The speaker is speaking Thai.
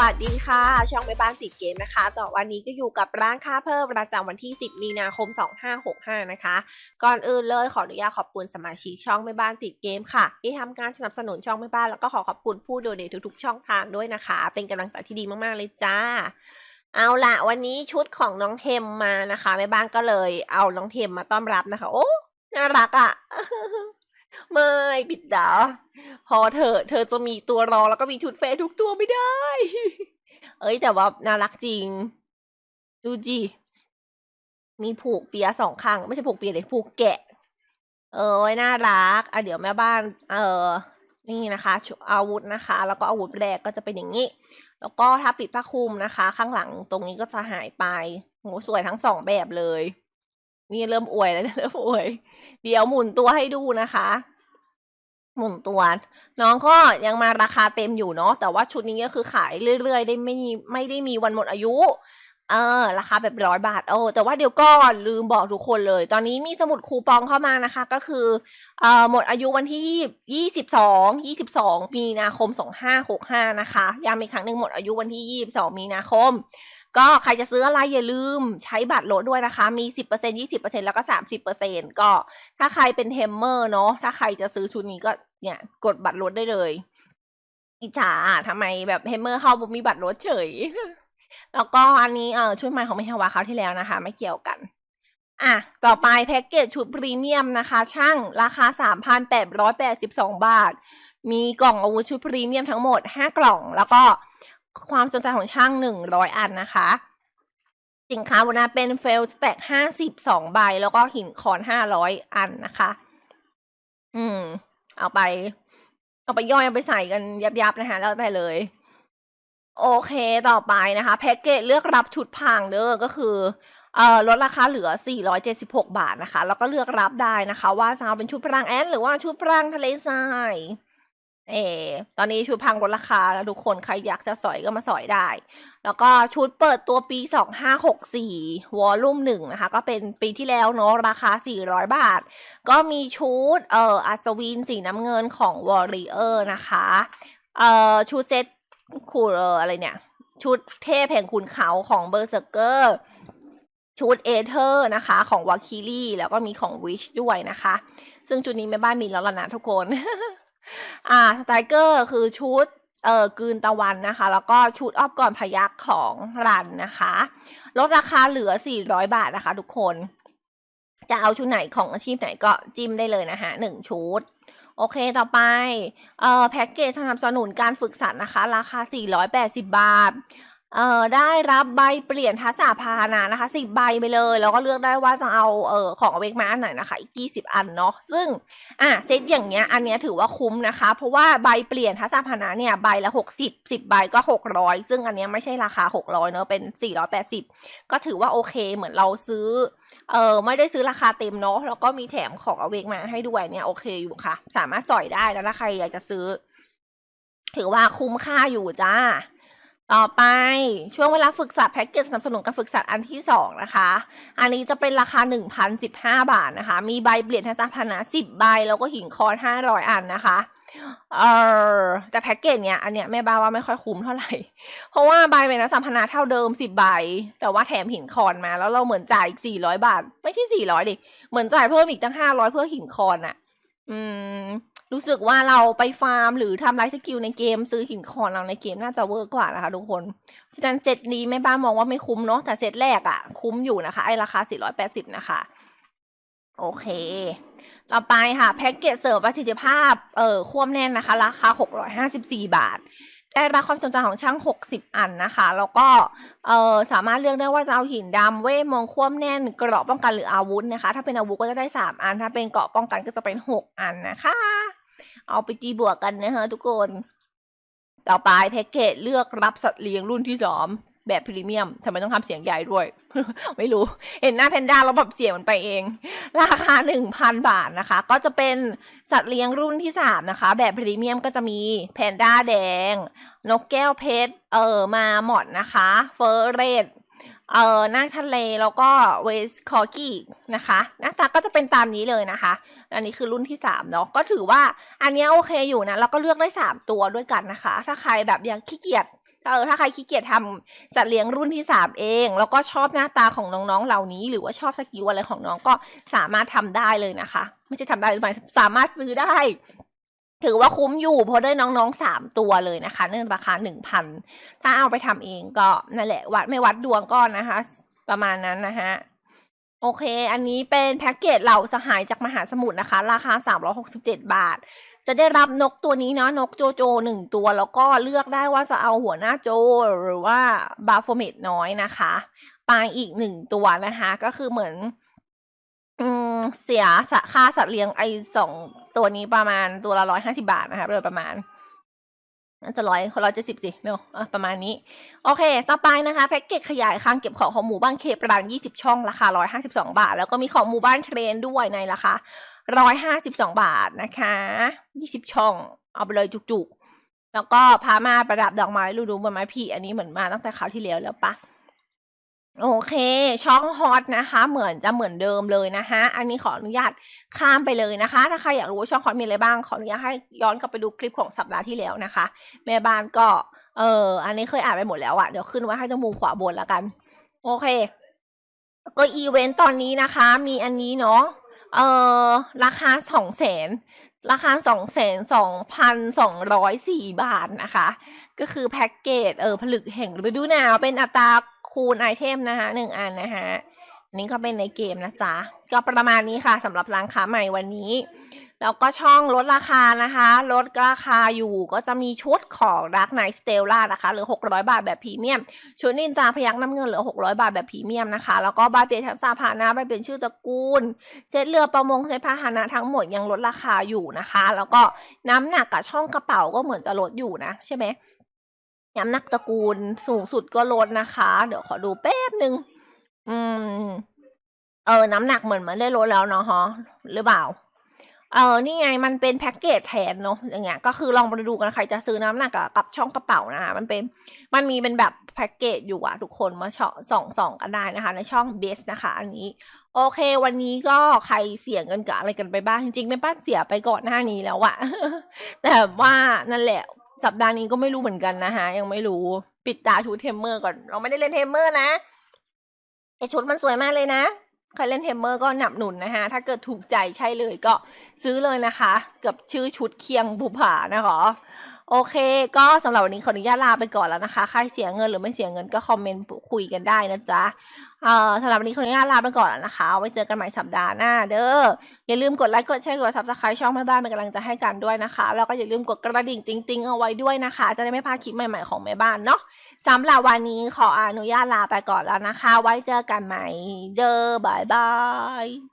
วัสดีค่ะ ช่องไปบ้านติดเกมนะคะ ต่อวันนี้ก็อยู่กับร้านค่าเพิ่มประจำวันที่ 10 มีนาคม 2565 นะคะ ก่อนอื่นเลยขออนุญาตขอบคุณสมาชิกช่องไปบ้านติดเกมค่ะ ที่ทำการสนับสนุนช่องไปบ้านแล้วก็ขอขอบคุณผู้ดูเดททุกๆ ช่องทางด้วยนะคะ เป็นกำลังใจที่ดีมากๆเลยจ้า เอาละวันนี้ชุดของน้องเทมมานะคะแม่บ้านก็เลยเอาน้องเทมมาต้อนรับนะคะ โอ้น่ารักอะ่ะ ไม่บิดดาพอเธอ เธอจะมีตัวรองแล้วก็มีชุดเฟทุกตัวไม่ได้ เอ้ยแต่ว่าน่ารักจริง ดูจีมีผูกเปียสองข้าง ไม่ใช่ผูกเปียเลยผูกแกะ เออน่ารักอะเดี๋ยวแม่บ้าน เออนี่นะคะอาวุธนะคะ แล้วก็อาวุธแรกก็จะเป็นอย่างนี้ แล้วก็ถ้าปิดผ้าคลุมนะคะ ข้างหลังตรงนี้ก็จะหายไปโหสวยทั้งสองแบบเลย นี่เริ่มอวยแล้วเริ่มอวย เดี๋ยวหมุนตัวให้ดูนะคะ หมุนตัว น้องก็ยังมาราคาเต็มอยู่เนาะแต่ว่าชุดนี้ก็คือขายเรื่อยๆ ได้ไม่มีไม่ได้มีวันหมดอายุ เออ ราคาแบบร้อยบาทโอ้แต่ว่าเดี๋ยวก่อนลืมบอกทุกคนเลย ตอนนี้มีสมุดคูปองเข้ามานะคะ ก็คือเอ่อหมดอายุวันที่ยี่สิบสองยี่สิบสองมีนาคมสองห้าหกห้านะคะย้ำอีกครั้งหนึ่งหมดอายุวันที่ยี่สิบสองมีนาคม ก็ใครจะซื้ออะไรอย่าลืมใช้บัตรลดด้วยนะคะ มีสิบเปอร์เซ็นยี่สิบเปอร์เซ็นแล้วก็สามสิบเปอร์เซ็นก็ถ้าใครเป็นเทมเมอร์เนาะถ้าใครจะซื้อชุดนี้ก็เนี่ยกดบัตรลดได้เลย อิจฉาทำไมแบบเทมเมอร์เข้าบุมีบัตรลดเฉย แล้วก็อันนี้เออชุดใหม่ของไมฮาวาคราที่แล้วนะคะ ไม่เกี่ยวกันอะ ต่อไปแพ็กเกจชุดพรีเมียมนะคะ ช่างราคาสามพันแปดร้อยแปดสิบาท มีกล่องอาวุธชุดพรีเมียมทั้งหมดห้ากล่อง แล้วก็ ความสนใจของช่างหนึ่งร้อยอันนะคะ สินค้าบนนั้นเป็นเฟลสแต็กห้าสิบสองใบ แล้วก็หินคอนห้าร้อยอันนะคะ อืม เอาไป เอาไปย่อยเอาไปใส่กันยับๆนะคะ แล้วแต่เลย โอเคต่อไปนะคะแพ็กเกจเลือกรับชุดพรางเด้อก็คือเอ่อลดราคาเหลือ 476 บาทนะคะ แล้วก็เลือกรับได้นะคะ ว่าจะเอาเป็นชุดพรางแอนหรือว่าชุดพรางทะเลทราย เออตอนนี้ชุดพรางลดราคาแล้วทุกคนใครอยากจะสอยก็มาสอยได้ แล้วก็ชุดเปิดตัวปี 2564 วอลลุ่มหนึ่งนะคะ ก็เป็นปีที่แล้วเนาะราคา 400 บาท ก็มีชุดเอ่ออัศวินสีน้ำเงินของวอร์ริเออร์นะคะเอ่อชุดเซตคูเอออะไรเนี่ย ชุดเทพแห่งขุนเขาของเบอร์เซอร์เกอร์ชุดเอเธอร์นะคะ ของวาคิลี่แล้วก็มีของวิชด้วยนะคะ ซึ่งชุดนี้แม่บ้านมีแล้วล่ะนะทุกคน อ่าสไตรเกอร์คือชุดเอ่อกืนตะวันนะคะ แล้วก็ชุดอ้อมก่อนพยักของรันนะคะ ลดราคาเหลือ 400 บาทนะคะ ทุกคน จะเอาชุดไหนของอาชีพไหนก็จิ้มได้เลยนะคะหนึ่งชุด โอเคต่อไปเอ่อแพ็กเกจสนับสนุนการฝึกสัตว์นะคะ ราคา 480 บาท เอ่อได้รับใบเปลี่ยนทักษะพาหนะนะคะ10ใบไปเลย แล้วก็เลือกได้ว่าจะเอาเอ่อของเวกมาอันไหนนะคะ อีก20อันเนาะซึ่งอะเซตอย่างเงี้ยอันเนี้ยถือว่าคุ้มนะคะ เพราะว่าใบเปลี่ยนทักษะพาหนะเนี่ยใบละ60 10ใบก็600ซึ่งอันเนี้ยไม่ใช่ราคา600เนอะเป็น480ก็ถือว่าโอเคเหมือนเราซื้อเออไม่ได้ซื้อราคาเต็มเนาะแล้วก็มีแถมของเอาเวกมาให้ด้วยเนี่ยโอเคอยู่ค่ะ สามารถสอยได้แล้วถ้าใครอยากจะซื้อ ถือว่าคุ้มค่าอยู่จ้า ต่อไปช่วงเวลาฝึกสัตว์แพ็กเกจสนับสนุนการฝึกสัตว์อันที่สองนะคะ อันนี้จะเป็นราคาหนึ่งพันสิบห้าบาทนะคะ มีใบเปลี่ยนทัศนพันะสิบใบ แล้วก็หินคอนห้าร้อยอันนะคะเออแต่แพ็กเกจเนี้ยอันเนี้ยแม่บ้าว่าไม่ค่อยคุ้มเท่าไหร่ เพราะว่าใบเป็นทัศนพันนะเท่าเดิมสิบใบ แต่ว่าแถมหินคอนมาแล้วเราเหมือนจ่ายอีกสี่ร้อยบาท ไม่ใช่สี่ร้อยดิ เหมือนจ่ายเพิ่มอีกตั้งห้าร้อยเพื่อหินคอนอะอืม รู้สึกว่าเราไปฟาร์มหรือทำไลฟ์สกิลในเกม ซื้อหินคอนเราในเกมน่าจะเวิร์กกว่านะคะทุกคน ฉะนั้นเซตนี้แม่บ้านมองว่าไม่คุ้มเนาะแต่เซตแรกอะคุ้มอยู่นะคะ ไอราคา 480 นะคะ โอเค ต่อไปค่ะ แพ็กเกจเสริมประสิทธิภาพเอ่อควบแน่นนะคะ ราคา 654 บาทได้รับความสนใจของช่าง 60 อันนะคะ แล้วก็เอ่อสามารถเลือกได้ว่าจะเอาหินดำเวทมองควบแน่นเกราะป้องกันหรืออาวุธนะคะ ถ้าเป็นอาวุธก็จะได้ 3 อัน ถ้าเป็นเกราะป้องกันก็จะเป็น 6 อันนะคะ เอาไปตีบวกกันนะคะทุกคน ต่อไปแพ็กเกจเลือกรับสัตว์เลี้ยงรุ่นที่สองแบบพรีเมียมทำไมต้องทำเสียงใหญ่ด้วย ไม่รู้ เห็นหน้าแพนด้าแล้วแบบเสียงมันไปเอง ราคาหนึ่งพันบาทนะคะ ก็จะเป็นสัตว์เลี้ยงรุ่นที่สามนะคะ แบบพรีเมียมก็จะมีแพนด้าแดง นกแก้วเพชร เออมาหมดนะคะ เฟอร์เรด เอ่อนาคทะเลแล้วก็เวสคอกี้นะคะ หน้าตาก็จะเป็นตามนี้เลยนะคะ อันนี้คือรุ่นที่สามเนาะก็ถือว่าอันนี้โอเคอยู่นะ แล้วก็เลือกได้สามตัวด้วยกันนะคะ ถ้าใครแบบยังขี้เกียจถ้าเออถ้าใครขี้เกียจทำจัดเลี้ยงรุ่นที่สามเอง แล้วก็ชอบหน้าตาของน้องๆ เหล่านี้ หรือว่าชอบสกิลอะไรของน้องก็สามารถทำได้เลยนะคะ ไม่ใช่ทำได้หรือไม่สามารถซื้อได้ ถือว่าคุ้มอยู่เพราะได้น้องๆสามตัวเลยนะคะเนื่องราคาหนึ่งพันถ้าเอาไปทำเองก็นั่นแหละวัดไม่วัดดวงก็นะคะ ประมาณนั้นนะฮะโอเค อันนี้เป็นแพ็กเกจเหล่าสหายจากมหาสมุทรนะคะ ราคา 367 บาท จะได้รับนกตัวนี้เนาะนกโจโจหนึ่งตัว แล้วก็เลือกได้ว่าจะเอาหัวหน้าโจ หรือว่าบาโฟเมตน้อยนะคะปลาอีกหนึ่งตัวนะคะ ก็คือเหมือน อืมเสียสค่าสัตว์เลี้ยงไอสองตัวนี้ประมาณตัวละร้อยห้าสิบาทนะคะโดยประมาณน่าจะร้อยร้อยเจ็ดสิบสิเนาะอะประมาณนี้ โอเค ต่อไปนะคะแพ็กเกจขยายคลังเก็บของของหมู่บ้านเคปรานยี่สิบช่องราคาร้อยห้าสิบสองบาท แล้วก็มีของหมู่บ้านเทรนด้วยในราคาร้อยห้าสิบสองบาทนะคะยี่สิบช่อง เอาไปเลยจุกๆ แล้วก็พามาประดับดอกไม้รูดูบนไม้ผีอันนี้เหมือนมาตั้งแต่คราวที่แล้วแล้วปะ โอเค ช่องฮอตนะคะ เหมือนจะเหมือนเดิมเลยนะคะ อันนี้ขออนุญาตข้ามไปเลยนะคะ ถ้าใครอยากรู้ว่าช่องฮอตมีอะไรบ้าง ขออนุญาตให้ย้อนกลับไปดูคลิปของสัปดาห์ที่แล้วนะคะ แม่บ้านก็ เอออันนี้เคยอ่านไปหมดแล้วอะเดี๋ยวขึ้นไว้ให้ตรงมุมขวาบนแล้วกัน โอเค ก็อีเวนต์ตอนนี้นะคะ มีอันนี้เนาะเออราคาสองแสนราคาสองแสนสองพันสองร้อยสี่บาทนะคะ ก็คือแพ็กเกจเออผลึกแห่งฤดูหนาวเป็นอัตรา คูณไอเทมนะคะหนึ่งอันนะคะอันนี้ก็เป็นในเกมนะจ๊ะ ก็ประมาณนี้ค่ะสำหรับร้านค้าใหม่วันนี้ แล้วก็ช่องลดราคานะคะ ลดราคาอยู่ก็จะมีชุดของรักไนสเตลล่านะคะเหลือ 600 บาทแบบพรีเมียม ชุดนินจาพยักน้ำเงินเหลือ 600 บาทแบบพรีเมียมนะคะ แล้วก็บาเปลี่ยนทักษะพาหนะไปเป็นชื่อตระกูล เซตเรือประมงเซตพาหนะทั้งหมดยังลดราคาอยู่นะคะ แล้วก็น้ำหนักกับช่องกระเป๋าก็เหมือนจะลดอยู่นะใช่ไหม น้ำหนักตระกูลสูงสุดก็ลดนะคะ เดี๋ยวขอดูแป๊บหนึ่งอืม เออ น้ำหนักเหมือนมันได้ลดแล้วเนาะฮะหรือเปล่า เออ นี่ไงมันเป็นแพ็กเกจแทนเนาะอย่างเงี้ย ก็คือลองไปดูกันใครจะซื้อน้ำหนักกับช่องกระเป๋านะคะมันเป็น มันมีเป็นแบบแพ็กเกจอยู่อะทุกคนมาเฉาะส่องส่องกันได้นะคะ ในช่องเบสนะคะ อันนี้ โอเค วันนี้ก็ใครเสียเงินกับอะไรกันไปบ้างจริงๆไม่ป้าเสียไปก่อนหน้านี้แล้วอะแต่ว่านั่นแหละ สัปดาห์นี้ก็ไม่รู้เหมือนกันนะคะยังไม่รู้ปิดตาชุดเทมเมอร์ก่อน เราไม่ได้เล่นเทมเมอร์นะแต่ชุดมันสวยมากเลยนะใครเล่นเทมเมอร์ก็หนับหนุนนะคะถ้าเกิดถูกใจใช่เลยก็ซื้อเลยนะคะ กับชื่อชุดเคียงบุผานะคะ โอเค ก็สำหรับวันนี้ขออนุญาตลาไปก่อนแล้วนะคะ ใครเสียเงินหรือไม่เสียเงินก็คอมเมนต์คุยกันได้นะจ๊ะ เอ่อสำหรับวันนี้ขออนุญาตลาไปก่อนแล้วนะคะ ไว้เจอกันใหม่สัปดาห์หน้าเด้อ อย่าลืมกดไลค์ กดแชร์ กดซับสไครต์ช่องแม่บ้านเป็นกำลังใจให้กันด้วยนะคะ แล้วก็อย่าลืมกดกระดิ่งติ๊งๆเอาไว้ด้วยนะคะ จะได้ไม่พลาดคลิปใหม่ๆของแม่บ้านเนาะสำหรับวันนี้ขออนุญาตลาไปก่อนแล้วนะคะ ไว้เจอกันใหม่เด้อบายบาย